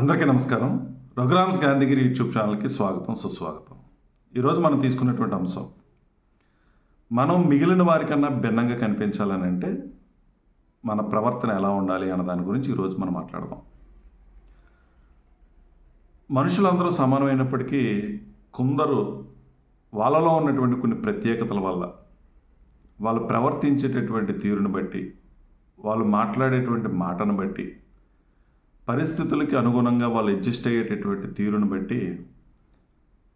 అందరికీ నమస్కారం. రఘురామ్స్ గాంధీగిరి యూట్యూబ్ ఛానల్కి స్వాగతం సుస్వాగతం. ఈరోజు మనం తీసుకున్నటువంటి అంశం మనం మిగిలిన వారికన్నా భిన్నంగా కనిపించాలని అంటే మన ప్రవర్తన ఎలా ఉండాలి అన్న దాని గురించి ఈరోజు మనం మాట్లాడదాం. మనుషులందరూ సమానమైనప్పటికీ కొందరు వాళ్ళలో ఉన్నటువంటి కొన్ని ప్రత్యేకతల వల్ల వాళ్ళు ప్రవర్తించేటటువంటి తీరును బట్టి వాళ్ళు మాట్లాడేటువంటి మాటను బట్టి పరిస్థితులకి అనుగుణంగా వాళ్ళు అడ్జస్ట్ అయ్యేటటువంటి తీరును బట్టి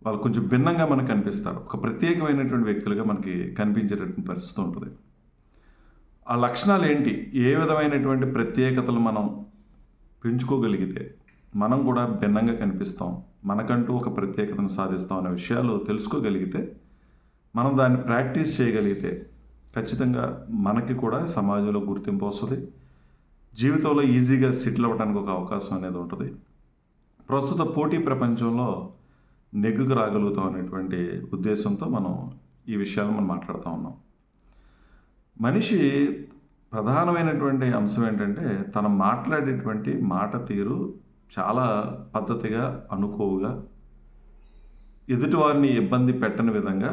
వాళ్ళు కొంచెం భిన్నంగా మనకు కనిపిస్తారు. ఒక ప్రత్యేకమైనటువంటి వ్యక్తులుగా మనకి కనిపించేటటువంటి పరిస్థితి ఉంటుంది. ఆ లక్షణాలు ఏంటి? ఏ విధమైనటువంటి ప్రత్యేకతలు మనం పెంచుకోగలిగితే మనం కూడా భిన్నంగా కనిపిస్తాం. మనకంటూ ఒక ప్రత్యేకతను సాధిస్తాం అనే విషయాలు తెలుసుకోగలిగితే మనం దాన్ని ప్రాక్టీస్ చేయగలిగితే ఖచ్చితంగా మనకి కూడా సమాజంలో గుర్తింపు వస్తుంది. జీవితంలో ఈజీగా సెటిల్ అవ్వడానికి ఒక అవకాశం అనేది ఉంటుంది. ప్రస్తుత పోటీ ప్రపంచంలో నెగ్గుకు రాగలుగుతాం అనేటువంటి ఉద్దేశంతో మనం ఈ విషయాలు మనం మాట్లాడుతూ ఉన్నాం. మనిషి ప్రధానమైనటువంటి అంశం ఏంటంటే తను మాట్లాడేటువంటి మాట తీరు చాలా పద్ధతిగా అనుకోవుగా ఎదుటివారిని ఇబ్బంది పెట్టని విధంగా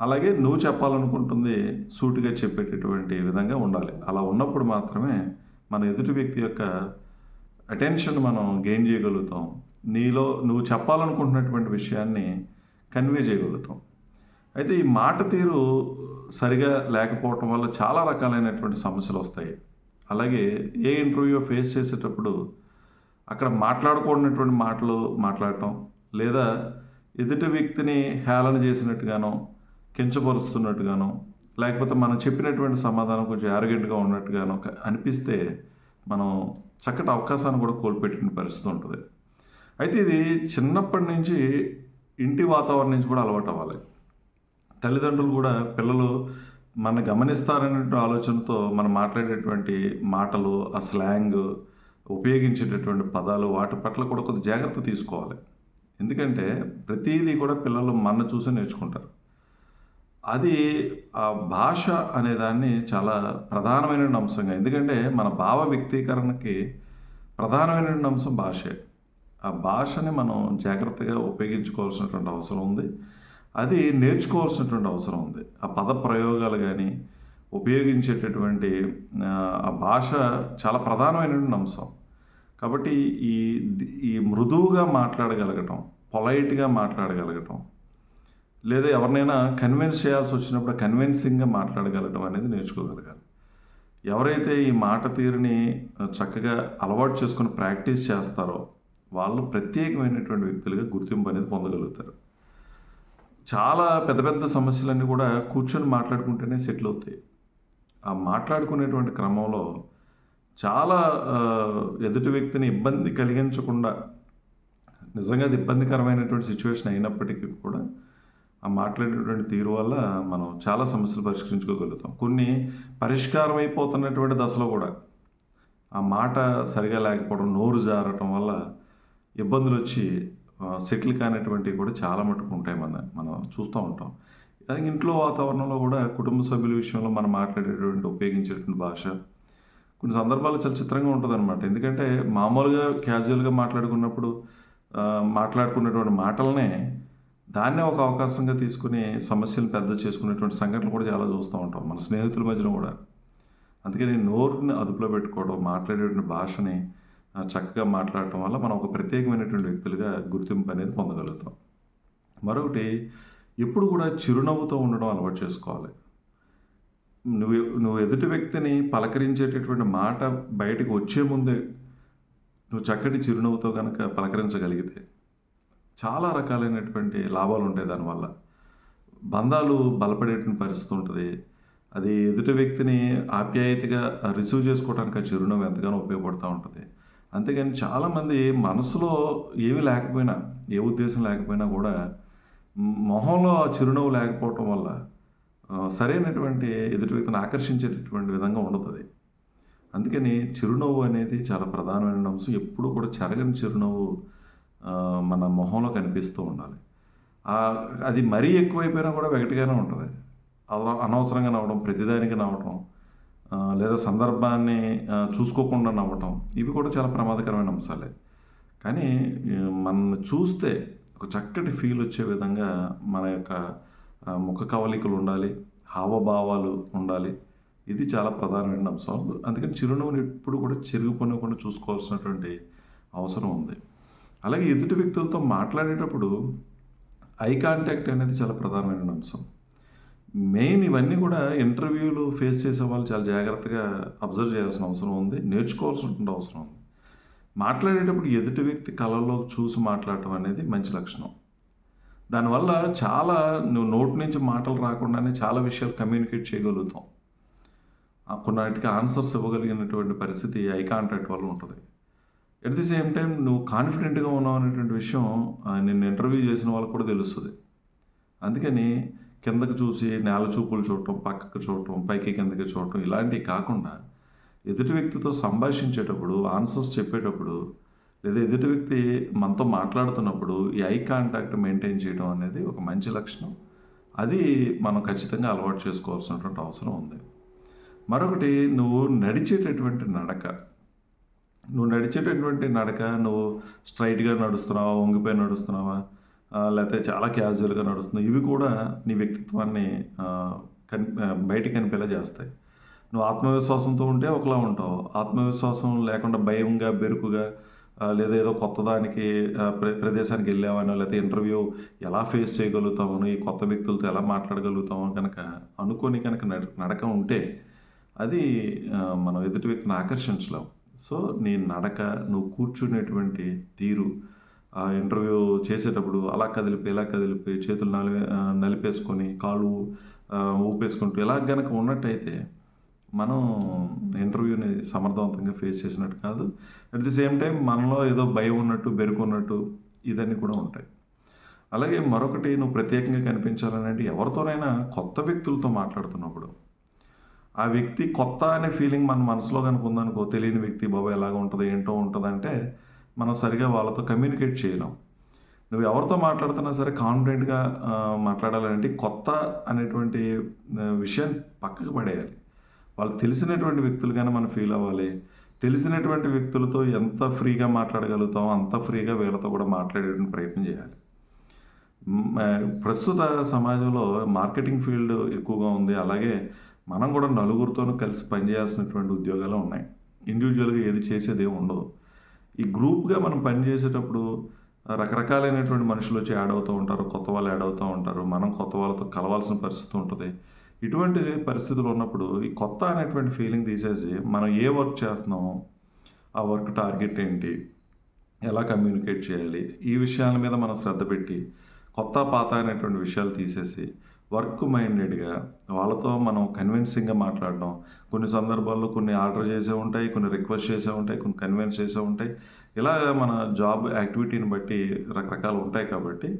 అలాగే నువ్వు చెప్పాలనుకుంటుంది సూటిగా చెప్పేటటువంటి విధంగా ఉండాలి. అలా ఉన్నప్పుడు మాత్రమే మన ఎదుటి వ్యక్తి యొక్క అటెన్షన్ మనం గెయిన్ చేయగలుగుతాం. నీలో నువ్వు చెప్పాలనుకుంటున్నటువంటి విషయాన్ని కన్వే చేయగలుగుతాం. అయితే ఈ మాట తీరు సరిగా లేకపోవటం వల్ల చాలా రకాలైనటువంటి సమస్యలు వస్తాయి. అలాగే ఏ ఇంటర్వ్యూ ఫేస్ చేసేటప్పుడు అక్కడ మాట్లాడకూడనటువంటి మాటలు మాట్లాడటం లేదా ఎదుటి వ్యక్తిని హేళన చేసినట్టుగానో కించపరుస్తున్నట్టుగానో లేకపోతే మనం చెప్పినటువంటి సమాధానం కొంచెం యారగెంట్గా ఉన్నట్టుగానో అనిపిస్తే మనం చక్కటి అవకాశాన్ని కూడా కోల్పెట్టిన పరిస్థితి ఉంటుంది. అయితే ఇది చిన్నప్పటి నుంచి ఇంటి వాతావరణం నుంచి కూడా అలవాటు అవ్వాలి. తల్లిదండ్రులు కూడా పిల్లలు మన గమనిస్తారనే ఆలోచనతో మనం మాట్లాడేటువంటి మాటలు ఆ స్లాంగ్ ఉపయోగించేటటువంటి పదాలు వాటి పట్ల కూడా కొద్ది జాగ్రత్త తీసుకోవాలి. ఎందుకంటే ప్రతిదీ కూడా పిల్లలు మన చూసి నేర్చుకుంటారు. అది ఆ భాష అనే దాన్ని చాలా ప్రధానమైన అంశంగా ఎందుకంటే మన భావ వ్యక్తీకరణకి ప్రధానమైనటువంటి అంశం భాషే. ఆ భాషని మనం జాగ్రత్తగా ఉపయోగించుకోవాల్సినటువంటి అవసరం ఉంది. అది నేర్చుకోవాల్సినటువంటి అవసరం ఉంది. ఆ పద ప్రయోగాలు కానీ ఉపయోగించేటటువంటి ఆ, ఆ భాష చాలా ప్రధానమైనటువంటి అంశం. కాబట్టి ఈ ఈ మృదువుగా మాట్లాడగలగటం పొలైట్గా మాట్లాడగలగటం లేదా ఎవరినైనా కన్విన్స్ చేయాల్సి వచ్చినప్పుడు కన్విన్సింగ్గా మాట్లాడగలగడం అనేది నేర్చుకోగలగాలి. ఎవరైతే ఈ మాట తీరుని చక్కగా అలవాటు చేసుకుని ప్రాక్టీస్ చేస్తారో వాళ్ళు ప్రత్యేకమైనటువంటి వ్యక్తులుగా గుర్తింపు అనేది పొందగలుగుతారు. చాలా పెద్ద పెద్ద సమస్యలన్నీ కూడా కూర్చొని మాట్లాడుకుంటేనే సెటిల్ అవుతాయి. ఆ మాట్లాడుకునేటువంటి క్రమంలో చాలా ఎదుటి వ్యక్తిని ఇబ్బంది కలిగించకుండా నిజంగా అది ఇబ్బందికరమైనటువంటి సిచ్యువేషన్ అయినప్పటికీ కూడా ఆ మాట్లాడేటువంటి తీరు వల్ల మనం చాలా సమస్యలు పరిష్కరించుకోగలుగుతాం. కొన్ని పరిష్కారం అయిపోతున్నటువంటి దశలో కూడా ఆ మాట సరిగా లేకపోవడం నోరు జారటం వల్ల ఇబ్బందులు వచ్చి సెటిల్ కానటువంటివి కూడా చాలా మటుకు ఉంటాయి మన మనం చూస్తూ ఉంటాం. అలాగే ఇంట్లో వాతావరణంలో కూడా కుటుంబ సభ్యుల విషయంలో మనం మాట్లాడేటువంటి ఉపయోగించేటువంటి భాష కొన్ని సందర్భాలు చాలా చిత్రంగా ఉంటుంది అనమాట ఎందుకంటే మామూలుగా క్యాజువల్గా మాట్లాడుకున్నప్పుడు మాట్లాడుకునేటువంటి మాట్లాడుకున్నటువంటి మాటలనే దాన్నే ఒక అవకాశంగా తీసుకుని సమస్యలు పెద్ద చేసుకునేటువంటి సంఘటనలు కూడా చాలా చూస్తూ ఉంటాం మన స్నేహితుల మధ్యన కూడా. అందుకని నోరుని అదుపులో పెట్టుకోవడం మాట్లాడేటువంటి భాషని చక్కగా మాట్లాడటం వల్ల మనం ఒక ప్రత్యేకమైనటువంటి వ్యక్తులుగా గుర్తింపు అనేది పొందగలుగుతాం. మరొకటి ఎప్పుడు కూడా చిరునవ్వుతో ఉండడం అలవాటు చేసుకోవాలి. నువ్వు నువ్వు ఎదుటి వ్యక్తిని పలకరించేటటువంటి మాట బయటకు వచ్చే ముందే నువ్వు చక్కటి చిరునవ్వుతో కనుక పలకరించగలిగితే చాలా రకాలైనటువంటి లాభాలు ఉంటాయి దానివల్ల. బంధాలు బలపడేటువంటి పరిస్థితి ఉంటుంది. అది ఎదుటి వ్యక్తిని ఆప్యాయతగా రిసీవ్ చేసుకోవడానికి ఆ చిరునవ్వు ఎంతగానో ఉపయోగపడుతూ ఉంటుంది. అంతేగాని చాలామంది మనసులో ఏమీ లేకపోయినా ఏ ఉద్దేశం లేకపోయినా కూడా మొహంలో ఆ చిరునవ్వు లేకపోవటం వల్ల సరైనటువంటి ఎదుటి వ్యక్తిని ఆకర్షించేటటువంటి విధంగా ఉండదు అందుకని చిరునవ్వు అనేది చాలా ప్రధానమైన అంశం. ఎప్పుడూ కూడా చెరగని చిరునవ్వు మన మొహంలో కనిపిస్తూ ఉండాలి. అది మరీ ఎక్కువైపోయినా కూడా వెగటిగానే ఉంటుంది. అవ- అనవసరంగా నవ్వడం ప్రతిదానికి నవ్వటం లేదా సందర్భాన్ని చూసుకోకుండా నవ్వటం ఇవి కూడా చాలా ప్రమాదకరమైన అంశాలే. కానీ మనల్ని చూస్తే ఒక చక్కటి ఫీల్ వచ్చే విధంగా మన యొక్క ముఖ కవలికలు ఉండాలి హావభావాలు ఉండాలి. ఇది చాలా ప్రధానమైన అంశం. అందుకని చిరునవ్వుని ఎప్పుడు కూడా చెరిగిపోనివ్వకుండా చూసుకోవాల్సినటువంటి అవసరం ఉంది. అలాగే ఎదుటి వ్యక్తులతో మాట్లాడేటప్పుడు ఐ కాంటాక్ట్ అనేది చాలా ప్రధానమైన అంశం. మెయిన్ ఇవన్నీ కూడా ఇంటర్వ్యూలు ఫేస్ చేసే వాళ్ళు చాలా జాగ్రత్తగా అబ్జర్వ్ చేయాల్సిన అవసరం ఉంది నేర్చుకోవాల్సిన అవసరం ఉంది. మాట్లాడేటప్పుడు ఎదుటి వ్యక్తి కళల్లో చూసి మాట్లాడటం అనేది మంచి లక్షణం. దానివల్ల చాలా నువ్వు నోటి నుంచి మాటలు రాకుండానే చాలా విషయాలు కమ్యూనికేట్ చేయగలుగుతాం. కొన్నిటికి ఆన్సర్స్ ఇవ్వగలిగినటువంటి పరిస్థితి ఐ కాంటాక్ట్ వల్ల ఉంటుంది. ఎట్ ది సేమ్ టైం నువ్వు కాన్ఫిడెంట్గా ఉన్నావు అనేటువంటి విషయం నిన్ను ఇంటర్వ్యూ చేసిన వాళ్ళకు కూడా తెలుస్తుంది. అందుకని కిందకి చూసి నేల చూపులు చూడటం పక్కకు చూడటం పైకి కిందకి చూడటం ఇలాంటివి కాకుండా ఎదుటి వ్యక్తితో సంభాషించేటప్పుడు ఆన్సర్స్ చెప్పేటప్పుడు లేదా ఎదుటి వ్యక్తి మనతో మాట్లాడుతున్నప్పుడు ఈ ఐ కాంటాక్ట్ మెయింటైన్ చేయడం అనేది ఒక మంచి లక్షణం. అది మనం ఖచ్చితంగా అలవాటు చేసుకోవాల్సినటువంటి అవసరం ఉంది. మరొకటి నువ్వు నడిచేటటువంటి నడక నువ్వు నడిచేటటువంటి నడక నువ్వు స్ట్రైట్గా నడుస్తున్నావా వంగిపోయి నడుస్తున్నావా లేకపోతే చాలా క్యాజువల్గా నడుస్తున్నావు ఇవి కూడా నీ వ్యక్తిత్వాన్ని కని బయట కనిపేలా చేస్తాయి. నువ్వు ఆత్మవిశ్వాసంతో ఉంటే ఒకలా ఉంటావు. ఆత్మవిశ్వాసం లేకుండా భయంగా బెరుకుగా లేదా ఏదో కొత్త దానికి ప్ర ప్రదేశానికి వెళ్ళామనో లేకపోతే ఇంటర్వ్యూ ఎలా ఫేస్ చేయగలుగుతామనో ఈ కొత్త వ్యక్తులతో ఎలా మాట్లాడగలుగుతామో కనుక అనుకొని కనుక నడ- నడక ఉంటే అది మనం ఎదుటి వ్యక్తిని ఆకర్షించలేము సో నీ నడక నువ్వు కూర్చునేటువంటి తీరు ఆ ఇంటర్వ్యూ చేసేటప్పుడు అలా కదిలిపి ఇలా కదిలిపి చేతులు నలి నలిపేసుకొని కాళ్ళు ఊపేసుకుంటూ ఇలా గనక ఉన్నట్టయితే మనం ఇంటర్వ్యూని సమర్థవంతంగా ఫేస్ చేసినట్టు కాదు. అట్ ది సేమ్ టైం మనలో ఏదో భయం ఉన్నట్టు బెరుకున్నట్టు ఇదన్నీ కూడా ఉంటాయి. అలాగే మరొకటి నువ్వు ప్రత్యేకంగా కనిపించాలని అంటే ఎవరితోనైనా కొత్త వ్యక్తులతో మాట్లాడుతున్నప్పుడు ఆ వ్యక్తి కొత్త అనే ఫీలింగ్ మన మనసులో కనుక ఉందనుకో తెలియని వ్యక్తి బాబా ఎలాగ ఉంటుంది ఏంటో ఉంటుందంటే మనం సరిగా వాళ్ళతో కమ్యూనికేట్ చేయలేం. నువ్వు ఎవరితో మాట్లాడుతున్నా సరే కాన్ఫిడెంట్గా మాట్లాడాలంటే కొత్త అనేటువంటి విషయం పక్కకు పడేయాలి. వాళ్ళు తెలిసినటువంటి వ్యక్తులుగానే మనం ఫీల్ అవ్వాలి. తెలిసినటువంటి వ్యక్తులతో ఎంత ఫ్రీగా మాట్లాడగలుగుతామో అంత ఫ్రీగా వీళ్ళతో కూడా మాట్లాడేటువంటి ప్రయత్నం చేయాలి. ప్రస్తుత సమాజంలో మార్కెటింగ్ ఫీల్డ్ ఎక్కువగా ఉంది. అలాగే మనం కూడా నలుగురితోనూ కలిసి పనిచేయాల్సినటువంటి ఉద్యోగాలు ఉన్నాయి. ఇండివిజువల్గా ఏది చేసేది ఏమి ఉండదు. ఈ గ్రూప్గా మనం పనిచేసేటప్పుడు రకరకాలైనటువంటి మనుషులు వచ్చి యాడ్ అవుతూ ఉంటారు కొత్త వాళ్ళు యాడ్ అవుతూ ఉంటారు మనం కొత్త వాళ్ళతో కలవాల్సిన పరిస్థితి ఉంటుంది. ఇటువంటి పరిస్థితులు ఉన్నప్పుడు ఈ కొత్త అనేటువంటి ఫీలింగ్ తీసేసి మనం ఏ వర్క్ చేస్తున్నామో ఆ వర్క్ టార్గెట్ ఏంటి ఎలా కమ్యూనికేట్ చేయాలి ఈ విషయాల మీద మనం శ్రద్ధ పెట్టి కొత్త పాత అనేటువంటి విషయాలు తీసేసి వర్క్ మైండెడ్గా వాళ్ళతో మనం కన్విన్సింగ్గా మాట్లాడడం. కొన్ని సందర్భాల్లో కొన్ని ఆర్డర్ చేసే ఉంటాయి కొన్ని రిక్వెస్ట్ చేసే ఉంటాయి కొన్ని కన్విన్స్ చేసే ఉంటాయి. ఇలా మన జాబ్ యాక్టివిటీని బట్టి రకరకాలు ఉంటాయి కాబట్టి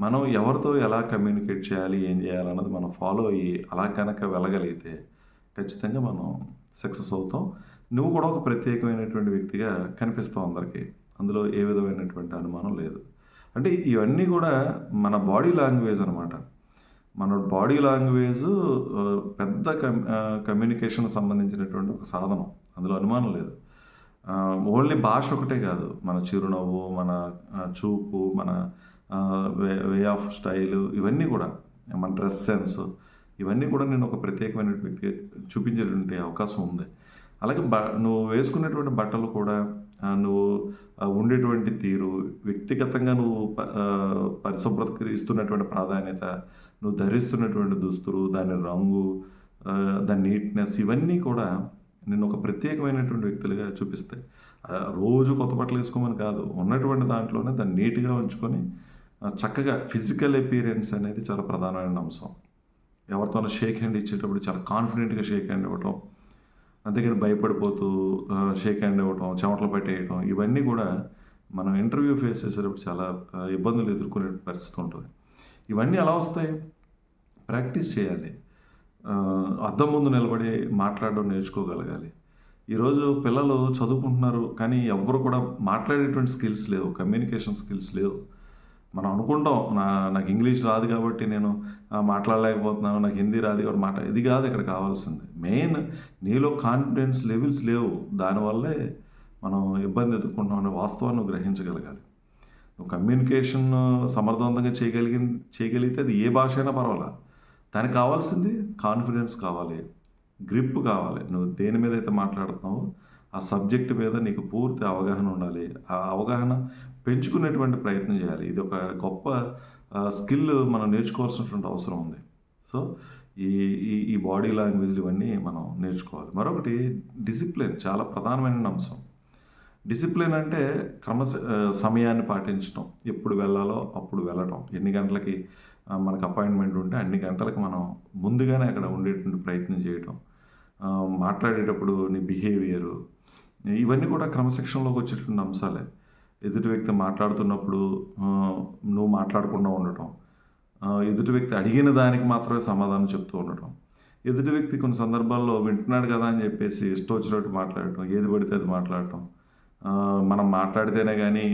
మనం ఎవరితో ఎలా కమ్యూనికేట్ చేయాలి ఏం చేయాలన్నది మనం ఫాలో అయ్యి అలా కనుక వెళ్ళగలిగితే ఖచ్చితంగా మనం సక్సెస్ అవుతాం. నువ్వు కూడా ఒక ప్రత్యేకమైనటువంటి వ్యక్తిగా కనిపిస్తావు అందరికీ. అందులో ఏ విధమైనటువంటి అనుమానం లేదు. అంటే ఇవన్నీ కూడా మన బాడీ లాంగ్వేజ్ అనమాట మన బాడీ లాంగ్వేజ్ పెద్ద కమ్యూనికేషన్ సంబంధించినటువంటి ఒక సాధనం. అందులో అనుమానం లేదు. ఓన్లీ భాష ఒకటే కాదు. మన చిరునవ్వు మన చూపు మన వే వే ఆఫ్ స్టైల్ ఇవన్నీ కూడా మన డ్రెస్ సెన్స్ ఇవన్నీ కూడా నేను ఒక ప్రత్యేకమైన వ్యక్తి చూపించేటువంటి అవకాశం ఉంది. అలాగే బ నువ్వు వేసుకునేటువంటి బట్టలు కూడా నువ్వు ఉండేటువంటి తీరు వ్యక్తిగతంగా నువ్వు పరిశుభ్రతకి ఇస్తున్నటువంటి ప్రాధాన్యత నువ్వు ధరిస్తున్నటువంటి దుస్తులు దాని రంగు దాని నీట్నెస్ ఇవన్నీ కూడా నేను ఒక ప్రత్యేకమైనటువంటి వ్యక్తులుగా చూపిస్తాయి. రోజు కొత్త బట్టలు వేసుకోమని కాదు ఉన్నటువంటి దాంట్లోనే దాన్ని నీట్గా ఉంచుకొని చక్కగా ఫిజికల్ అపీరియన్స్ అనేది చాలా ప్రధానమైన అంశం. ఎవరితోనో షేక్ హ్యాండ్ ఇచ్చేటప్పుడు చాలా కాన్ఫిడెంట్గా షేక్ హ్యాండ్ ఇవ్వటం అంతేకాని భయపడిపోతూ షేక్ హ్యాండ్ ఇవ్వటం చెమటలు పట్టేయటం ఇవన్నీ కూడా మనం ఇంటర్వ్యూ ఫేస్ చేసేటప్పుడు చాలా ఇబ్బందులు ఎదుర్కొనే పరిస్థితి ఉంటుంది. ఇవన్నీ ఎలా వస్తాయి? ప్రాక్టీస్ చేయాలి. అద్దం ముందు నిలబడి మాట్లాడడం నేర్చుకోగలగాలి. ఈరోజు పిల్లలు చదువుకుంటున్నారు కానీ ఎవ్వరు కూడా మాట్లాడేటువంటి స్కిల్స్ లేవు కమ్యూనికేషన్ స్కిల్స్ లేవు. మనం అనుకుంటాం నా నాకు ఇంగ్లీష్ రాదు కాబట్టి నేను మాట్లాడలేకపోతున్నాను నాకు హిందీ రాదు కాబట్టి మాట ఇది కాదు ఇక్కడ కావాల్సింది. మెయిన్ నీలో కాన్ఫిడెన్స్ లెవెల్స్ లేవు. దానివల్లే మనం ఇబ్బంది ఎదుర్కొంటాం అనే వాస్తవాన్ని గ్రహించగలగాలి. నువ్వు కమ్యూనికేషన్ సమర్థవంతంగా చేయగలిగి చేయగలిగితే అది ఏ భాష అయినా పర్వాలా? దానికి కావాల్సింది కాన్ఫిడెన్స్ కావాలి గ్రిప్ కావాలి. నువ్వు దేని మీద అయితే మాట్లాడుతున్నావో ఆ సబ్జెక్ట్ మీద నీకు పూర్తి అవగాహన ఉండాలి. ఆ అవగాహన పెంచుకునేటువంటి ప్రయత్నం చేయాలి. ఇది ఒక గొప్ప స్కిల్ మనం నేర్చుకోవాల్సినటువంటి అవసరం ఉంది. సో ఈ ఈ ఈ బాడీ లాంగ్వేజ్లు ఇవన్నీ మనం నేర్చుకోవాలి. మరొకటి డిసిప్లిన్ చాలా ప్రధానమైన అంశం. డిసిప్లిన్ అంటే క్రమ సమయాన్ని పాటించడం ఎప్పుడు వెళ్ళాలో అప్పుడు వెళ్ళటం. ఎన్ని గంటలకి మనకు అపాయింట్మెంట్ ఉంటే అన్ని గంటలకు మనం ముందుగానే అక్కడ ఉండేటువంటి ప్రయత్నం చేయటం. మాట్లాడేటప్పుడు నీ బిహేవియరు ఇవన్నీ కూడా క్రమశిక్షణలోకి వచ్చేటువంటి అంశాలే. ఎదుటి వ్యక్తి మాట్లాడుతున్నప్పుడు నువ్వు మాట్లాడకుండా ఉండటం. ఎదుటి వ్యక్తి అడిగిన దానికి మాత్రమే సమాధానం చెప్తూ ఉండటం. ఎదుటి వ్యక్తి కొన్ని సందర్భాల్లో వింటున్నాడు కదా అని చెప్పేసి ఇష్టం వచ్చినట్టు మాట్లాడటం ఏది పడితే అది మాట్లాడటం. మనం మాట్లాడితేనే కానీ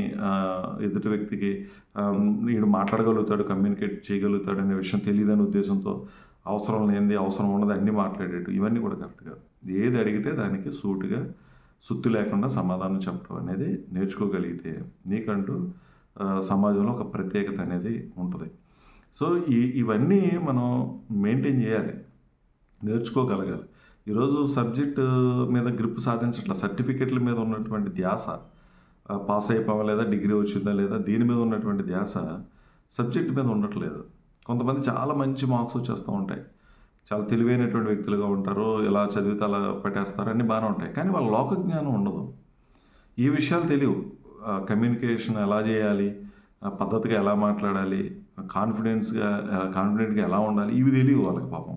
ఎదుటి వ్యక్తికి ఆ, వీడు మాట్లాడగలుగుతాడు కమ్యూనికేట్ చేయగలుగుతాడు అనే విషయం తెలియదనే ఉద్దేశంతో అవసరం లేనిది అవసరం ఉన్నది అన్నీ మాట్లాడేటు ఇవన్నీ కూడా కరెక్ట్ కాదు. ఏది అడిగితే దానికి సూటుగా సుత్తి లేకుండా సమాధానం చెప్పడం అనేది నేర్చుకోగలిగితే నీకంటూ సమాజంలో ఒక ప్రత్యేకత అనేది ఉంటుంది. సో ఈ ఇవన్నీ మనం మెయింటైన్ చేయాలి. నేర్చుకోగలగాలి. ఈరోజు సబ్జెక్ట్ మీద గ్రిప్ సాధించట్ల సర్టిఫికెట్ల మీద ఉన్నటువంటి ధ్యాస పాస్ అయిపోవా లేదా డిగ్రీ వచ్చిందా లేదా దీని మీద ఉన్నటువంటి ధ్యాస సబ్జెక్ట్ మీద ఉండట్లేదు. కొంతమంది చాలా మంచి మార్క్స్ వచ్చేస్తూ ఉంటాయి. చాలా తెలివైనటువంటి వ్యక్తులుగా ఉంటారు ఇలా చదివితే అలా పెట్టేస్తారు అన్నీ బాగానే ఉంటాయి. కానీ వాళ్ళ లోక జ్ఞానం ఉండదు. ఈ విషయాలు తెలియవు. కమ్యూనికేషన్ ఎలా చేయాలి ఆ, పద్ధతిగా ఎలా మాట్లాడాలి కాన్ఫిడెన్స్గా కాన్ఫిడెంట్గా ఎలా ఉండాలి ఇవి తెలియవు వాళ్ళకి పాపం.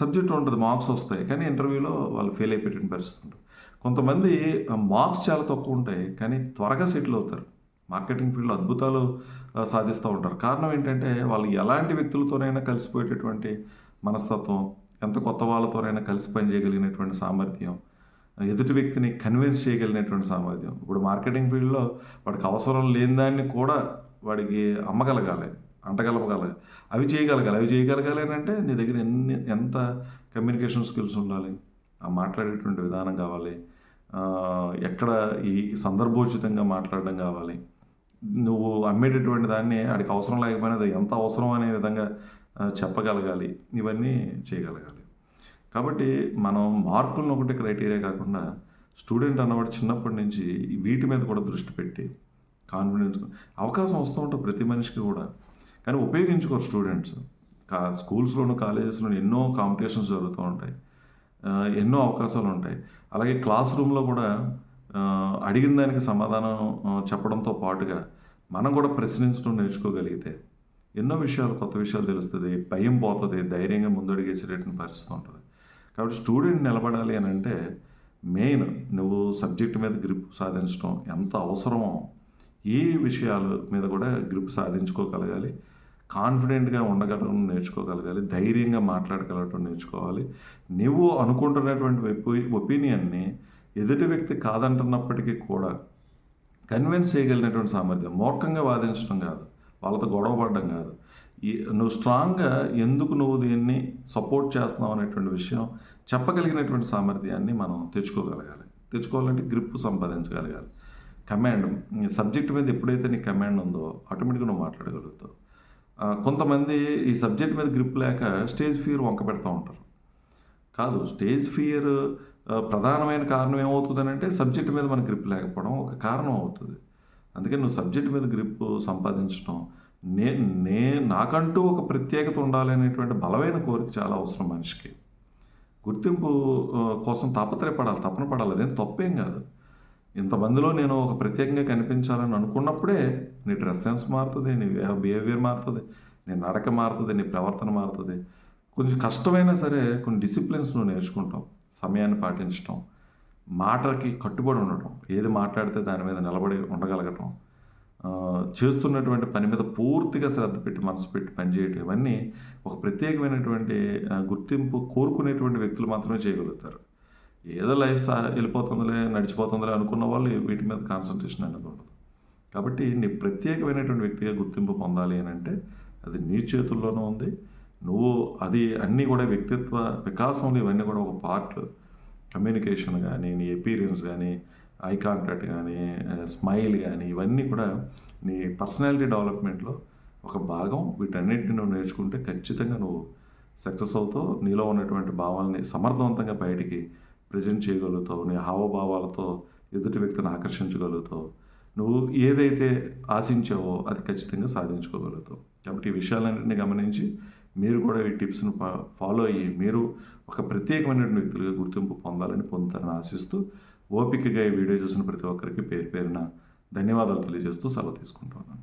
సబ్జెక్ట్ ఉంటుంది మార్క్స్ వస్తాయి కానీ ఇంటర్వ్యూలో వాళ్ళు ఫెయిల్ అయిపోయిన పరిస్థితి ఉంటుంది. కొంతమంది మార్క్స్ చాలా తక్కువ ఉంటాయి కానీ త్వరగా సెటిల్ అవుతారు. మార్కెటింగ్ ఫీల్డ్లో అద్భుతాలు సాధిస్తూ ఉంటారు. కారణం ఏంటంటే వాళ్ళు ఎలాంటి వ్యక్తులతోనైనా కలిసిపోయేటటువంటి మనస్తత్వం ఎంత కొత్త వాళ్ళతోనైనా కలిసి పనిచేయగలిగినటువంటి సామర్థ్యం ఎదుటి వ్యక్తిని కన్విన్స్ చేయగలిగినటువంటి సామర్థ్యం. ఇప్పుడు మార్కెటింగ్ ఫీల్డ్లో వాడికి అవసరం లేని దాన్ని కూడా వాడికి అమ్మగలగాలి. అంటగలగలగాలి అవి చేయగలగాలి. అవి చేయగలగాలి అని అంటే నీ దగ్గర ఎన్ని ఎంత కమ్యూనికేషన్ స్కిల్స్ ఉండాలి? ఆ మాట్లాడేటువంటి విధానం కావాలి. ఎక్కడ ఈ సందర్భోచితంగా మాట్లాడడం కావాలి. నువ్వు అమ్మేటటువంటి దాన్ని ఆడికి అవసరం లేకపోయినా అది ఎంత అవసరం అనే విధంగా చెప్పగలగాలి. ఇవన్నీ చేయగలగాలి. కాబట్టి మనం మార్కులను ఒకటి క్రైటీరియా కాకుండా స్టూడెంట్ అన్నవాడు చిన్నప్పటి నుంచి వీటి మీద కూడా దృష్టి పెట్టి కాన్ఫిడెన్స్ అవకాశం వస్తూ ఉంటుంది ప్రతి మనిషికి కూడా కానీ ఉపయోగించుకోరు స్టూడెంట్స్ కా స్కూల్స్లోను కాలేజెస్లోను ఎన్నో కాంపిటీషన్స్ జరుగుతూ ఉంటాయి. ఎన్నో అవకాశాలు ఉంటాయి. అలాగే క్లాస్ రూమ్లో కూడా అడిగిన దానికి సమాధానం చెప్పడంతో పాటుగా మనం కూడా ప్రశ్నించడం నేర్చుకోగలిగితే ఎన్నో విషయాలు కొత్త విషయాలు తెలుస్తుంది. భయం పోతుంది. ధైర్యంగా ముందడుగేసేటటువంటి పరిస్థితి ఉంటుంది. కాబట్టి స్టూడెంట్ నిలబడాలి అని అంటే మెయిన్ నువ్వు సబ్జెక్ట్ మీద గ్రిప్ సాధించడం ఎంత అవసరమో ఈ విషయాల మీద కూడా గ్రిప్ సాధించుకోగలగాలి. కాన్ఫిడెంట్గా ఉండగలగడం నేర్చుకోగలగాలి ధైర్యంగా మాట్లాడగలగడం నేర్చుకోవాలి. నువ్వు అనుకుంటున్నటువంటి ఒపీనియన్ని ఎదుటి వ్యక్తి కాదంటున్నప్పటికీ కూడా కన్విన్స్ చేయగలిగినటువంటి సామర్థ్యం మూర్ఖంగా వాదించడం కాదు వాళ్ళతో గొడవ పడడం కాదు. ఈ నువ్వు స్ట్రాంగ్గా ఎందుకు నువ్వు దీన్ని సపోర్ట్ చేస్తున్నావు అనేటువంటి విషయం చెప్పగలిగినటువంటి సామర్థ్యాన్ని మనం తెచ్చుకోగలగాలి. తెచ్చుకోవాలంటే గ్రిప్ సంపాదించగలగాలి. కమాండ్ సబ్జెక్ట్ మీద ఎప్పుడైతే నీకు కమాండ్ ఉందో ఆటోమేటిక్గా నువ్వు మాట్లాడగలుగుతావు. కొంతమంది ఈ సబ్జెక్ట్ మీద గ్రిప్ లేక స్టేజ్ ఫియర్ వంక పెడతా ఉంటారు. కాదు స్టేజ్ ఫియర్ ప్రధానమైన కారణం ఏమవుతుందని అంటే సబ్జెక్ట్ మీద మన గ్రిప్ లేకపోవడం ఒక కారణం అవుతుంది. అందుకని నువ్వు సబ్జెక్ట్ మీద గ్రిప్ సంపాదించడం నే నే నాకంటూ ఒక ప్రత్యేకత ఉండాలి అనేటువంటి బలమైన కోరిక చాలా అవసరం మనిషికి. గుర్తింపు కోసం తాపత్రయపడాలి తపన పడాలి అదేం తప్పేం కాదు. ఇంతమందిలో నేను ఒక ప్రత్యేకంగా కనిపించాలని అనుకున్నప్పుడే నీ డ్రెస్ సెన్స్ మారుతుంది నీ బిహేవియర్ మారుతుంది నీ నడక మారుతుంది నీ ప్రవర్తన మారుతుంది. కొంచెం కష్టమైనా సరే కొన్ని డిసిప్లిన్స్ నువ్వు నేర్చుకుంటావు. సమయాన్ని పాటించడం మాటకి కట్టుబడి ఉండటం ఏది మాట్లాడితే దాని మీద నిలబడి ఉండగలగటం చేస్తున్నటువంటి పని మీద పూర్తిగా శ్రద్ధ పెట్టి మనసు పెట్టి పనిచేయటం ఇవన్నీ ఒక ప్రత్యేకమైనటువంటి గుర్తింపు కోరుకునేటువంటి వ్యక్తులు మాత్రమే చేయగలుగుతారు. ఏదో లైఫ్ వెళ్ళిపోతుందిలే నడిచిపోతుందిలే అనుకున్న వాళ్ళు వీటి మీద కాన్సన్ట్రేషన్ అనేది ఉండదు. కాబట్టి నీ ప్రత్యేకమైనటువంటి వ్యక్తిగా గుర్తింపు పొందాలి అని అంటే అది నీ చేతుల్లోనూ ఉంది. నువ్వు అది అన్నీ కూడా వ్యక్తిత్వ వికాసంలో ఇవన్నీ కూడా ఒక పార్ట్ కమ్యూనికేషన్ కానీ నీ ఎపీరియన్స్ కానీ ఐ కాంటాక్ట్ కానీ స్మైల్ కానీ ఇవన్నీ కూడా నీ పర్సనాలిటీ డెవలప్మెంట్లో ఒక భాగం. వీటన్నిటిని నువ్వు నేర్చుకుంటే ఖచ్చితంగా నువ్వు సక్సెస్ అవుతావు. నీలో ఉన్నటువంటి భావాల్ని సమర్థవంతంగా బయటికి ప్రజెంట్ చేయగలుగుతావు నీ హావభావాలతో ఎదుటి వ్యక్తిని ఆకర్షించగలుగుతావు. నువ్వు ఏదైతే ఆశించావో అది ఖచ్చితంగా సాధించుకోగలుగుతావు. కాబట్టి ఈ విషయాలన్నింటినీ గమనించి మీరు కూడా ఈ టిప్స్ను ఫాలో అయ్యి మీరు ఒక ప్రత్యేకమైనటువంటి వ్యక్తులుగా గుర్తింపు పొందాలని పొందుతారని ఆశిస్తూ ఓపికగా ఈ వీడియో చూసిన ప్రతి ఒక్కరికి పేరు పేరున ధన్యవాదాలు తెలియజేస్తూ సెలవు తీసుకుంటున్నాను.